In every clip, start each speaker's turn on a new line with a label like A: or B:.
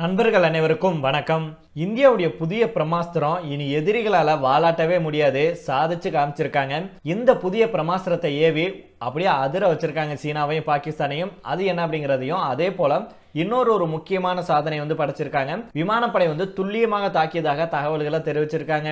A: நண்பர்கள் அனைவருக்கும் வணக்கம். இந்தியாவுடைய புதிய பிரமாஸ்திரம் இனி எதிரிகளால் வாலாட்டவே முடியாது சாதிச்சு காமிச்சிருக்காங்க. இந்த புதிய பிரமாஸ்திரத்தை ஏவி அப்படியே அதிர வச்சிருக்காங்க சீனாவையும் பாகிஸ்தானையும். அது என்ன அப்படிங்கிறதையும் அதே போல இன்னொரு ஒரு முக்கியமான சாதனை வந்து படைச்சிருக்காங்க. விமானப்படை வந்து துல்லியமாக தாக்கியதாக தகவல்களை தெரிவிச்சிருக்காங்க.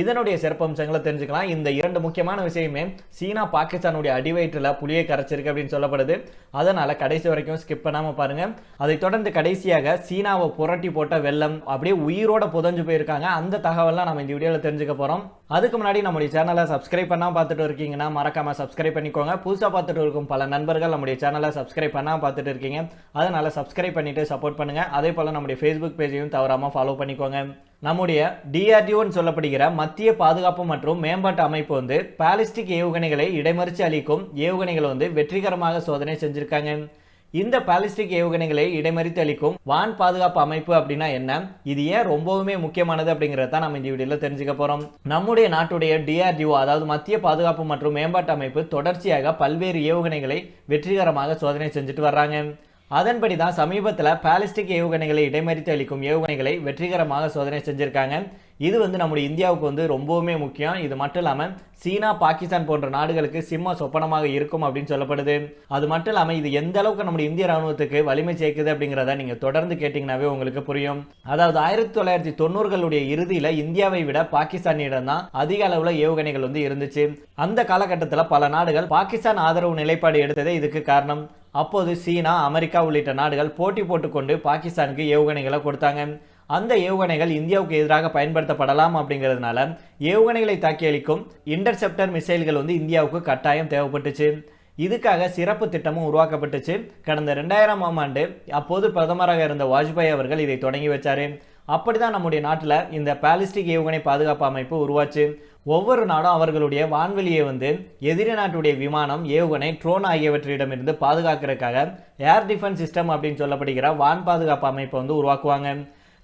A: இதனுடைய சிறப்பம்சங்களை தெரிஞ்சுக்கலாம். இந்த இரண்டு முக்கியமான விஷயமே சீனா பாகிஸ்தானுடைய அடிவயிற்றில் புலியை கரைச்சிருக்கு அப்படின்னு சொல்லப்படுது. அதனால கடைசி வரைக்கும் ஸ்கிப் பண்ணாமல் பாருங்க. அதை தொடர்ந்து கடைசியாக சீனாவை புரட்டி போட்ட வெள்ளம் அப்படியே உயிரோட புதஞ்சு போயிருக்காங்க. அந்த தகவல்லாம் நம்ம இந்த வீடியோவில் தெரிஞ்சுக்க போகிறோம் அதுக்கு முன்னாடி நம்முடைய சேனலை சப்ஸ்கிரைப் பண்ணாமல் பார்த்துட்டு இருக்கீங்கன்னா மறக்காம சப்ஸ்கிரைப் பண்ணிக்கோங்க. புதுசாக பார்த்துட்டு இருக்கும் பல நண்பர்கள் நம்முடைய சேனலை சப்ஸ்கிரைப் பண்ணாமல் பார்த்துட்டு இருக்கீங்க. அதனால சப்ஸ்கிரைப் பண்ணிட்டு சப்போர்ட் பண்ணுங்க. அதே போல நம்முடைய ஃபேஸ்புக் பேஜையும் தவறாம ஃபாலோ பண்ணிக்கோங்க. நம்முடைய டிஆர்டிஓன்னு சொல்லப்படுகிற மத்திய பாதுகாப்பு மற்றும் மேம்பாட்டு அமைப்பு வந்து பாலிஸ்டிக் ஏவுகணைகளை இடைமறித்து அளிக்கும் ஏவுகணைகளை வந்து வெற்றிகரமாக சோதனை செஞ்சிருக்காங்க. இந்த பாலிஸ்டிக் ஏவுகணைகளை இடைமறித்து அளிக்கும் வான் பாதுகாப்பு அமைப்பு அப்படின்னா என்ன? இது ஏன் ரொம்பவுமே முக்கியமானது அப்படிங்கறத தான் நம்ம இந்த வீடியோல தெரிஞ்சுக்க போறோம். நம்முடைய நாட்டுடைய டிஆர்டிஓ அதாவது மத்திய பாதுகாப்பு மற்றும் மேம்பாட்டு அமைப்பு தொடர்ச்சியாக பல்வேறு ஏவுகணைகளை வெற்றிகரமாக சோதனை செஞ்சுட்டு வர்றாங்க. அதன்படி தான் சமீபத்தில் பாலிஸ்டிக் ஏவுகணைகளை இடைமறித்து அளிக்கும் ஏவுகணைகளை வெற்றிகரமாக சோதனை செஞ்சுருக்காங்க. இது வந்து நம்முடைய இந்தியாவுக்கு வந்து ரொம்பவுமே முக்கியம். இது மட்டும் இல்லாமல் சீனா பாகிஸ்தான் போன்ற நாடுகளுக்கு சிம்ம சொப்பனமாக இருக்கும் அப்படின்னு சொல்லப்படுது. அது மட்டும் இல்லாமல் இது எந்த அளவுக்கு நம்முடைய இந்திய ராணுவத்துக்கு வலிமை சேர்க்குது அப்படிங்கிறத நீங்கள் தொடர்ந்து கேட்டிங்கனாவே உங்களுக்கு புரியும். அதாவது ஆயிரத்தி தொள்ளாயிரத்தி தொண்ணூறுகளுடைய இறுதியில் இந்தியாவை விட பாகிஸ்தானிடம் தான் அதிக அளவில் ஏவுகணைகள் வந்து இருந்துச்சு. அந்த காலகட்டத்தில் பல நாடுகள் பாகிஸ்தான் ஆதரவு நிலைப்பாடு எடுத்ததே இதுக்கு காரணம். அப்போது சீனா அமெரிக்கா உள்ளிட்ட நாடுகள் போட்டி போட்டுக்கொண்டு பாகிஸ்தானுக்கு ஏவுகணைகளை கொடுத்தாங்க. அந்த ஏவுகணைகள் இந்தியாவுக்கு எதிராக பயன்படுத்தப்படலாம் அப்படிங்கிறதுனால ஏவுகணைகளை தாக்கி அளிக்கும் இன்டர்செப்டர் மிசைல்கள் வந்து இந்தியாவுக்கு கட்டாயம் தேவைப்பட்டுச்சு. இதுக்காக சிறப்பு திட்டமும் உருவாக்கப்பட்டுச்சு. கடந்த ரெண்டாயிரம் ஆண்டு அப்போது பிரதமராக இருந்த வாஜ்பாய் அவர்கள் இதை தொடங்கி வச்சார். அப்படி தான் நம்முடைய நாட்டில் இந்த பாலிஸ்டிக் ஏவுகணை பாதுகாப்பு அமைப்பு உருவாச்சு. ஒவ்வொரு நாடும் அவர்களுடைய வான்வெளியை வந்து எதிரி நாட்டுடைய விமானம் ஏவுகணை ட்ரோன் ஆகியவற்றிடமிருந்து பாதுகாக்கிறதுக்காக ஏர் டிஃபென்ஸ் சிஸ்டம் அப்படின்னு சொல்லப்படுகிற வான் பாதுகாப்பு அமைப்பை வந்து உருவாக்குவாங்க.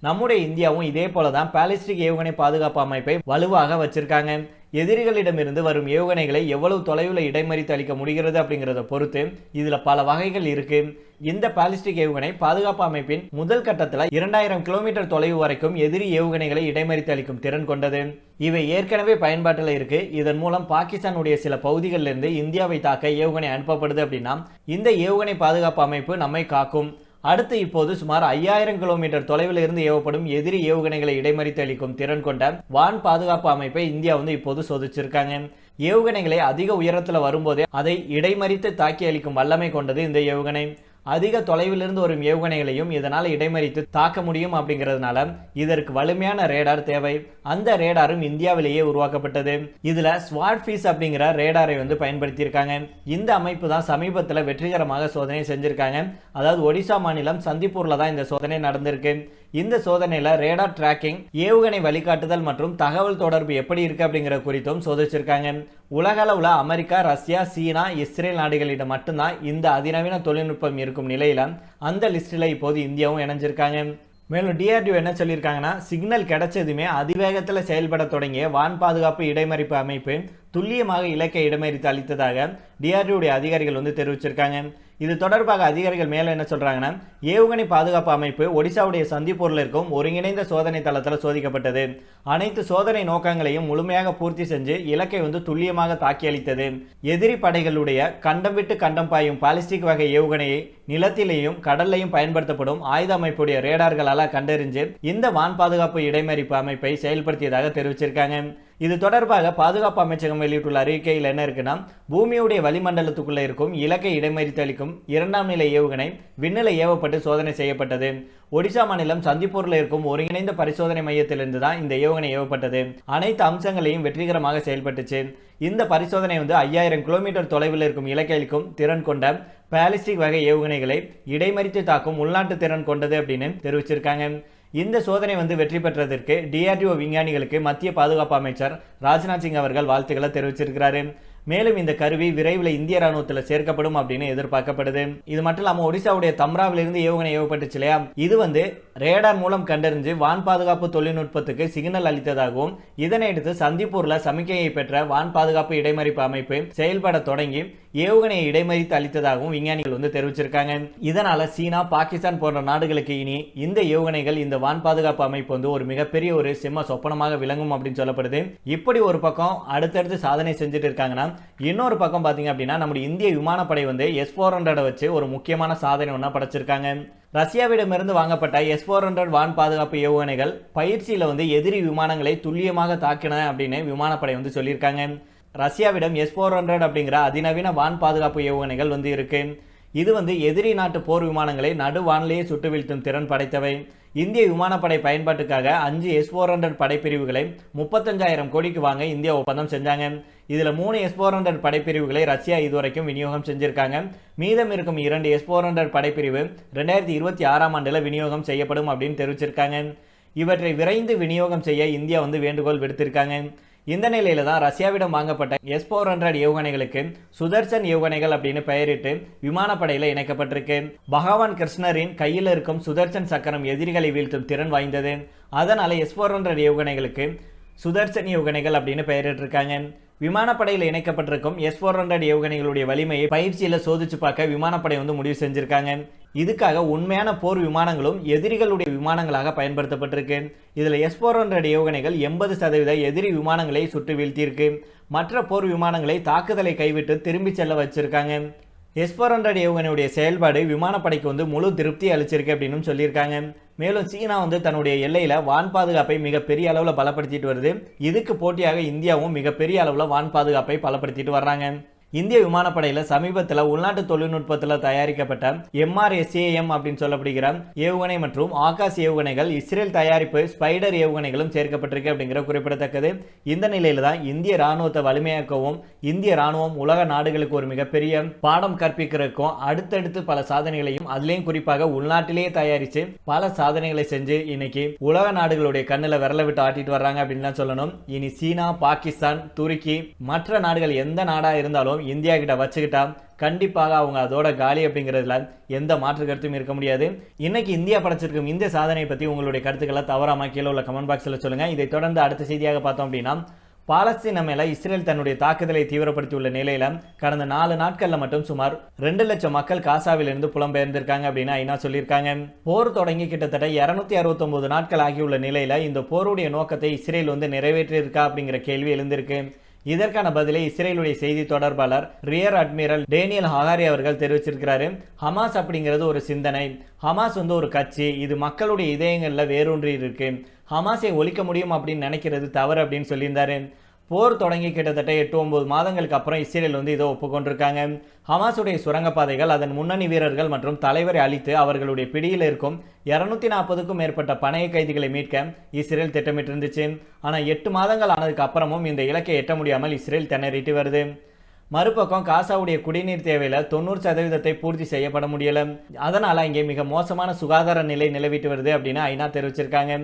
A: நம்முடைய இந்தியாவும் இதே போல தான் பாலிஸ்டிக் ஏவுகணை பாதுகாப்பு அமைப்பை வலுவாக வச்சிருக்காங்க. எதிரிகளிடமிருந்து வரும் ஏவுகணைகளை எவ்வளவு தொலைவில் இடைமறித்து அளிக்க முடிகிறது அப்படிங்கிறத பொறுத்து இதில் பல வகைகள் இருக்கு. இந்த பாலிஸ்டிக் ஏவுகணை பாதுகாப்பு அமைப்பின் முதல் கட்டத்தில் இரண்டாயிரம் கிலோமீட்டர் தொலைவு வரைக்கும் எதிரி ஏவுகணைகளை இடைமறித்து அளிக்கும் திறன் கொண்டது. இவை ஏற்கனவே பயன்பாட்டில் இருக்கு. இதன் மூலம் பாகிஸ்தானுடைய சில பகுதிகளிலிருந்து இந்தியாவை தாக்க ஏவுகணை அனுப்பப்படுது அப்படின்னா இந்த ஏவுகணை பாதுகாப்பு அமைப்பு நம்மை காக்கும். அடுத்து இப்போது சுமார் ஐயாயிரம் கிலோமீட்டர் தொலைவில் இருந்து ஏவப்படும் எதிரி ஏவுகணைகளை இடைமறித்து அளிக்கும் திறன் கொண்ட வான் பாதுகாப்பு அமைப்பை இந்தியா வந்து இப்போது சோதிச்சிருக்காங்க. ஏவுகணைகளை அதிக உயரத்தில் வரும்போதே அதை இடைமறித்து தாக்கி அளிக்கும் வல்லமை கொண்டது இந்த ஏவுகணை. அதிக தொலைவிலிருந்து வரும் ஏவுகணைகளையும் இதனால் இடைமறித்து தாக்க முடியும் அப்படிங்கிறதுனால இதற்கு வலிமையான ரேடார் தேவை. அந்த ரேடாரும் இந்தியாவிலேயே உருவாக்கப்பட்டது. இதுல ஸ்வாட்ஃபீஸ் அப்படிங்கிற ரேடாரை வந்து பயன்படுத்தியிருக்காங்க. இந்த அமைப்பு தான் சமீபத்தில் வெற்றிகரமாக சோதனை செஞ்சிருக்காங்க. அதாவது ஒடிசா மாநிலம் சந்திப்பூர்ல தான் இந்த சோதனை நடந்திருக்கு. இந்த சோதனையில ரேடார் டிராக்கிங் ஏவுகணை வழிகாட்டுதல் மற்றும் தகவல் தொடர்பு எப்படி இருக்கு அப்படிங்கிற குறித்தும் சோதிச்சிருக்காங்க. உலக அமெரிக்கா ரஷ்யா சீனா இஸ்ரேல் நாடுகளிடம் மட்டும்தான் இந்த அதிநவீன தொழில்நுட்பம் இருக்கும் நிலையில அந்த லிஸ்ட்ல இப்போது இந்தியாவும் இணைஞ்சிருக்காங்க. மேலும் டிஆர்டிஓ என்ன சொல்லியிருக்காங்கன்னா சிக்னல் கிடைச்சதுமே அதிவேகத்தில் செயல்பட தொடங்கிய வான் பாதுகாப்பு இடைமறிப்பு அமைப்பு துல்லியமாக இலக்கை இடைமறித்து அளித்ததாக டிஆர்டிஓடைய அதிகாரிகள் வந்து தெரிவிச்சிருக்காங்க. இது தொடர்பாக அதிகாரிகள் மேலே என்ன சொல்கிறாங்கன்னா ஏவுகணை பாதுகாப்பு அமைப்பு ஒடிசாவுடைய சந்திப்பூரில் இருக்கும் ஒருங்கிணைந்த சோதனை தளத்தில் சோதிக்கப்பட்டது. அனைத்து சோதனை நோக்கங்களையும் முழுமையாக பூர்த்தி செஞ்சு இலக்கை வந்து துல்லியமாக தாக்கியளித்தது எதிரி படைகளுடைய கண்டம் விட்டு கண்டம் பாயும் பாலிஸ்டிக் வகை ஏவுகணையை நிலத்திலேயும் கடல்லையும் பயன்படுத்தப்படும் ஆயுத அமைப்புடைய ரேடார்களால் கண்டறிஞ்சு இந்த வான் பாதுகாப்பு இடைமறிப்பு அமைப்பை செயல்படுத்தியதாக தெரிவிச்சிருக்காங்க. இது தொடர்பாக பாதுகாப்பு அமைச்சகம் வெளியிட்டுள்ள அறிக்கையில் என்ன இருக்குன்னா பூமியுடைய வளிமண்டலத்துக்குள்ளே இருக்கும் இலக்கை இடைமறித்து அளிக்கும் இரண்டாம் நிலை ஏவுகணை விண்ணிலை ஏவப்பட்டு சோதனை செய்யப்பட்டது. ஒடிசா மாநிலம் சந்திப்பூரில் இருக்கும் ஒருங்கிணைந்த பரிசோதனை மையத்திலிருந்து தான் இந்த ஏவுகணை ஏவப்பட்டது. அனைத்து அம்சங்களையும் வெற்றிகரமாக செயல்பட்டுச்சு. இந்த பரிசோதனை வந்து ஐயாயிரம் கிலோமீட்டர் தொலைவில் இருக்கும் இலக்கை அளிக்கும் திறன் கொண்ட பாலிஸ்டிக் வகை ஏவுகணைகளை இடைமறித்து தாக்கும் உள்நாட்டு திறன் கொண்டது அப்படின்னு தெரிவிச்சிருக்காங்க. இந்த சோதனை வந்து வெற்றி பெற்றதற்கு டிஆர்டிஓ விஞ்ஞானிகளுக்கு மத்திய பாதுகாப்பு அமைச்சர் ராஜ்நாத் சிங் அவர்கள் வாழ்த்துக்களை தெரிவிச்சிருக்கிறாரு. மேலும் இந்த கருவி விரைவில் இந்திய ராணுவத்தில் சேர்க்கப்படும் அப்படின்னு எதிர்பார்க்கப்படுது. இது மட்டும் இல்லாமல் ஒடிசாவுடைய தம்ராவிலிருந்து ஏவுகணை ஏவப்பட்டுச்சு இல்லையா? இது வந்து ரேடார் மூலம் கண்டறிஞ்சு வான் பாதுகாப்பு தொழில்நுட்பத்துக்கு சிக்னல் அளித்ததாகவும் இதனையடுத்து சந்திப்பூரில் சமிக்கையை பெற்ற வான் பாதுகாப்பு இடைமறிப்பு அமைப்பு செயல்பட தொடங்கி ஏவுகணையை இடைமறித்து அளித்ததாகவும் விஞ்ஞானிகள் வந்து தெரிவிச்சிருக்காங்க. இதனால சீனா பாகிஸ்தான் போன்ற நாடுகளுக்கு இனி இந்த ஏவுகணைகள் இந்த வான் பாதுகாப்பு அமைப்பு வந்து ஒரு மிகப்பெரிய ஒரு சிம்ம சொப்பனமாக விளங்கும் அப்படின்னு சொல்லப்படுது. இப்படி ஒரு பக்கம் அடுத்தடுத்து சாதனை செஞ்சுட்டு இருக்காங்கன்னா இன்னொரு பக்கம் பாத்தீங்க அப்படின்னா நம்முடைய இந்திய விமானப்படை வந்து எஸ் ஃபோர் வச்சு ஒரு முக்கியமான சாதனை ஒன்றா படைச்சிருக்காங்க. ரஷ்யாவிடமிருந்து வாங்கப்பட்ட எஸ் ஃபோர் ஹண்ட்ரட் வான் பாதுகாப்பு ஏவுகணைகள் பயிற்சியில் வந்து எதிரி விமானங்களை துல்லியமாக தாக்கின அப்படின்னு விமானப்படை வந்து சொல்லியிருக்காங்க. ரஷ்யாவிடம் எஸ் ஃபோர் ஹண்ட்ரட் அப்படிங்கிற அதிநவீன வான் பாதுகாப்பு ஏவுகணைகள் வந்து இருக்கு. இது வந்து எதிரி நாட்டு போர் விமானங்களை நடுவானிலேயே சுட்டு வீழ்த்தும் திறன் படைத்தவை. இந்திய விமானப்படை பயன்பாட்டுக்காக அஞ்சு எஸ் ஃபோர் ஹண்ட்ரட் படைப்பிரிவுகளை முப்பத்தஞ்சாயிரம் கோடிக்கு வாங்க இந்தியா ஒப்பந்தம் செஞ்சாங்க. இதில் மூணு எஸ் ஃபோர் ஹண்ட்ரட் படைப்பிரிவுகளை ரஷ்யா இதுவரைக்கும் விநியோகம் செஞ்சிருக்காங்க. மீதம் இருக்கும் இரண்டு எஸ் ஃபோர் ஹண்ட்ரட் படைப்பிரிவு ரெண்டாயிரத்தி இருபத்தி ஆறாம் ஆண்டில் விநியோகம் செய்யப்படும் அப்படின்னு தெரிவிச்சிருக்காங்க. இவற்றை விரைந்து விநியோகம் செய்ய இந்தியா வந்து வேண்டுகோள் விடுத்திருக்காங்க. இந்த நிலையில தான் ரஷ்யாவிடம் வாங்கப்பட்ட எஸ் ஃபோர் ஹண்ட்ரட் ஏவுகணைகளுக்கு சுதர்சன் ஏவுகணைகள் அப்படின்னு பெயரிட்டு விமானப்படையில் இணைக்கப்பட்டிருக்கு. பகவான் கிருஷ்ணரின் கையில் இருக்கும் சுதர்சன் சக்கரம் எதிரிகளை வீழ்த்தும் திறன் வாய்ந்தது. அதனால எஸ் ஃபோர் ஹண்ட்ரட் ஏவுகணைகளுக்கு சுதர்சன் ஏவுகணைகள் அப்படின்னு பெயரிட்டிருக்காங்க. விமானப்படையில் இணைக்கப்பட்டிருக்கும் எஸ் ஃபோர் ஹண்ட்ரட் ஏவுகணைகளுடைய வலிமையை பயிற்சியில் சோதிச்சு பார்க்க விமானப்படை வந்து முடிவு செஞ்சிருக்காங்க. இதுக்காக உண்மையான போர் விமானங்களும் எதிரிகளுடைய விமானங்களாக பயன்படுத்தப்பட்டிருக்கு. இதில் எஸ் ஃபோர் ஹண்ட்ரட் ஏவுகணைகள் எண்பது சதவீத எதிரி விமானங்களை சுட்டு வீழ்த்தியிருக்கு. மற்ற போர் விமானங்களை தாக்குதலை கைவிட்டு திரும்பி செல்ல வச்சிருக்காங்க. எஸ் ஃபோர் ஹண்ட்ரட் ஏவுகணையுடைய செயல்பாடு விமானப்படைக்கு வந்து முழு திருப்தி அளிச்சிருக்கு அப்படின்னு சொல்லியிருக்காங்க. மேலும் சீனா வந்து தன்னுடைய எல்லையில் வான் பாதுகாப்பை மிகப்பெரிய அளவில் பலப்படுத்திட்டு வருது. இதுக்கு போட்டியாக இந்தியாவும் மிகப்பெரிய அளவில் வான் பாதுகாப்பை பலப்படுத்திட்டு வர்றாங்க. இந்திய விமானப்படையில் சமீபத்தில் உள்நாட்டு தொழில்நுட்பத்தில் தயாரிக்கப்பட்ட எம்ஆர்எஸ்ஏஎம் அப்படின்னு சொல்லப்படுகிற ஏவுகணை மற்றும் ஆகாஷ் ஏவுகணைகள் இஸ்ரேல் தயாரிப்பு ஸ்பைடர் ஏவுகணைகளும் சேர்க்கப்பட்டிருக்கு அப்படிங்கிற குறிப்பிடத்தக்கது. இந்த நிலையில தான் இந்திய ராணுவத்தை வலிமையாக்கவும் இந்திய ராணுவம் உலக நாடுகளுக்கு ஒரு மிகப்பெரிய பாடம் கற்பிக்கிறதுக்கும் அடுத்தடுத்து பல சாதனைகளையும் அதுலேயும் குறிப்பாக உள்நாட்டிலேயே தயாரித்து பல சாதனைகளை செஞ்சு இன்னைக்கு உலக நாடுகளுடைய கண்ணில் விரல விட்டு ஆட்டிட்டு வர்றாங்க அப்படின்னு தான் சொல்லணும். இனி சீனா பாகிஸ்தான் துருக்கி மற்ற நாடுகள் எந்த நாடாக இருந்தாலும் இந்தியா கிட்ட வச்சுக்கிட்டா கண்டிப்பாக அவங்க அதோட காலி அப்படிங்கிறதுல எந்த மாற்று கருத்தும் இருக்க முடியாது. இன்னைக்கு இந்தியா படைச்சிருக்கும் இந்த சாதனையை பற்றி உங்களுடைய கருத்துக்களை தவறாமல் கீழே உள்ள கமெண்ட் பாக்ஸில் சொல்லுங்கள் இதை தொடர்ந்து அடுத்த செய்தியாக பார்த்தோம் அப்படின்னா பாலஸ்தீன மேல இஸ்ரேல் தன்னுடைய தாக்குதலை தீவிரப்படுத்தியுள்ள நிலையில கடந்த நாலு நாட்கள்ல மட்டும் சுமார் ரெண்டு லட்சம் மக்கள் காசாவிலிருந்து புலம்பெயர்ந்திருக்காங்க அப்படின்னு ஐநா சொல்லியிருக்காங்க. போர் தொடங்கி கிட்டத்தட்ட இருநூத்தி அறுபத்தொன்பது நாட்கள் ஆகியுள்ள நிலையில இந்த போருடைய நோக்கத்தை இஸ்ரேல் வந்து நிறைவேற்றியிருக்கா அப்படிங்கிற கேள்வி எழுந்திருக்கு. இதற்கான பதிலை இஸ்ரேலுடைய செய்தி தொடர்பாளர் ரியர் அட்மிரல் டேனியல் ஹகாரி அவர்கள் தெரிவிச்சிருக்கிறாரு. ஹமாஸ் அப்படிங்கிறது ஒரு சிந்தனை. ஹமாஸ் வந்து ஒரு கட்சி. இது மக்களுடைய இதயங்களில் வேரூன்றி இருக்கு. ஹமாஸை ஒழிக்க முடியும் அப்படின்னு நினைக்கிறது தவறு அப்படின்னு சொல்லியிருந்தாரு. போர் தொடங்கி கிட்டத்தட்ட எட்டு ஒன்பது மாதங்களுக்கு அப்புறம் இஸ்ரேல் வந்து இதை ஒப்புக்கொண்டிருக்காங்க. ஹமாஸுடைய சுரங்கப்பாதைகள் அதன் முன்னணி வீரர்கள் மற்றும் தலைவரை அழித்து அவர்களுடைய பிடியில் இருக்கும் இரநூத்தி நாற்பதுக்கும் மேற்பட்ட பணைய கைதிகளை மீட்க இஸ்ரேல் திட்டமிட்டிருந்துச்சு. ஆனால் எட்டு மாதங்கள் ஆனதுக்கு அப்புறமும் இந்த இலக்கை எட்ட முடியாமல் இஸ்ரேல் திணறிட்டு வருது. மறுபக்கம் காசாவுடைய குடிநீர் தேவையில் தொண்ணூறு சதவீதத்தை பூர்த்தி செய்யப்பட முடியல. அதனால் இங்கே மிக மோசமான சுகாதார நிலை நிலவிட்டு வருது அப்படின்னு ஐநா தெரிவிச்சிருக்காங்க.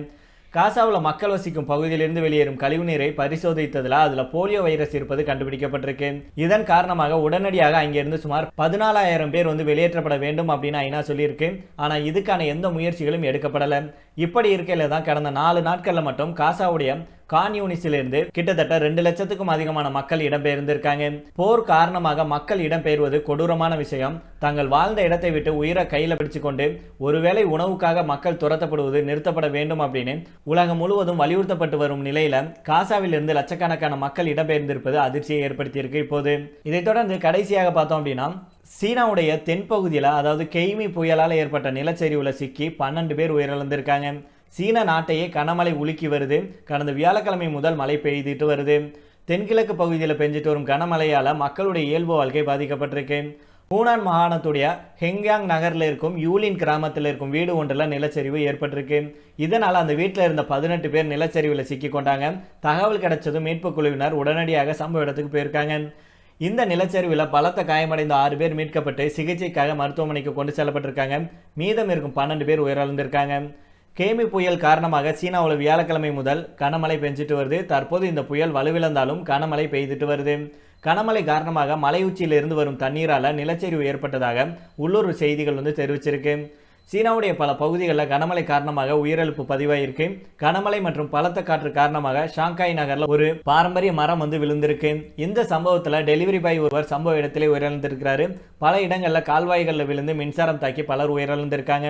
A: காசாவில் மக்கள் வசிக்கும் பகுதியிலிருந்து வெளியேறும் கழிவுநீரை பரிசோதித்ததில் அதில் போலியோ வைரஸ் இருப்பது கண்டுபிடிக்கப்பட்டிருக்கு. இதன் காரணமாக உடனடியாக அங்கிருந்து சுமார் பதினாலாயிரம் பேர் வந்து வெளியேற்றப்பட வேண்டும் அப்படின்னு ஐநா சொல்லியிருக்கு. ஆனால் இதுக்கான எந்த முயற்சிகளும் எடுக்கப்படலை. இப்படி இருக்கையில் தான் கடந்த நாலு நாட்களில் மட்டும் காசாவுடைய கான்யூனிஸிலிருந்து கிட்டத்தட்ட ரெண்டு லட்சத்துக்கும் அதிகமான மக்கள் இடம்பெயர்ந்திருக்காங்க. போர் காரணமாக மக்கள் இடம்பெயர்வது கொடூரமான விஷயம். தாங்கள் வாழ்ந்த இடத்தை விட்டு உயிரை கையில் பிடிச்சுக்கொண்டு ஒருவேளை உணவுக்காக மக்கள் துரத்தப்படுவது நிறுத்தப்பட வேண்டும் அப்படின்னு உலகம் முழுவதும் வலியுறுத்தப்பட்டு வரும் நிலையில காசாவிலிருந்து லட்சக்கணக்கான மக்கள் இடம்பெயர்ந்திருப்பது அதிர்ச்சியை ஏற்படுத்தியிருக்கு இப்போது. இதைத் தொடர்ந்து கடைசியாக பார்த்தோம் அப்படின்னா சீனாவுடைய தென்பகுதியில் அதாவது கெய்மி புயலால் ஏற்பட்ட நிலச்சரிவில் சிக்கி பன்னெண்டு பேர் உயிரிழந்திருக்காங்க. சீன நாட்டையே கனமழை உலுக்கி வருது. கடந்த வியாழக்கிழமை முதல் மழை பெய்துட்டு வருது. தென்கிழக்கு பகுதியில் பெஞ்சிட்டு வரும் கனமழையால் மக்களுடைய இயல்பு வாழ்க்கை பாதிக்கப்பட்டிருக்கு. பூனான் மாகாணத்துடைய ஹெங்யாங் நகரில் இருக்கும் யூலின் கிராமத்தில் இருக்கும் வீடு ஒன்றில் நிலச்சரிவு ஏற்பட்டிருக்கு. இதனால் அந்த வீட்டில் இருந்த பதினெட்டு பேர் நிலச்சரிவில் சிக்கி கொண்டாங்க தகவல் கிடைச்சதும் மீட்பு குழுவினர் உடனடியாக சம்பவ இடத்துக்கு போயிருக்காங்க. இந்த நிலச்சரிவில் பலத்த காயமடைந்த ஆறு பேர் மீட்கப்பட்டு சிகிச்சைக்காக மருத்துவமனைக்கு கொண்டு செல்லப்பட்டிருக்காங்க. மீதம் இருக்கும் பன்னெண்டு பேர் உயிரிழந்திருக்காங்க. கேமி புயல் காரணமாக சீனாவில் வியாழக்கிழமை முதல் கனமழை பெஞ்சிட்டு வருது. தற்போது இந்த புயல் வலுவிழந்தாலும் கனமழை பெய்துட்டு வருது. கனமழை காரணமாக மலை உச்சியிலிருந்து வரும் தண்ணீரால் நிலச்சரிவு ஏற்பட்டதாக உள்ளூர் செய்திகள் வந்து தெரிவிச்சிருக்கு. சீனாவுடைய பல பகுதிகளில் கனமழை காரணமாக உயிரிழப்பு பதிவாயிருக்கு. கனமழை மற்றும் பலத்த காற்று காரணமாக ஷாங்காய் நகரில் ஒரு பாரம்பரிய மரம் வந்து விழுந்திருக்கு. இந்த சம்பவத்தில் டெலிவரி பாய் ஒருவர் சம்பவ இடத்திலே உயிரிழந்திருக்கிறாரு. பல இடங்களில் கால்வாய்களில் விழுந்து மின்சாரம் தாக்கி பலர் உயிரிழந்திருக்காங்க.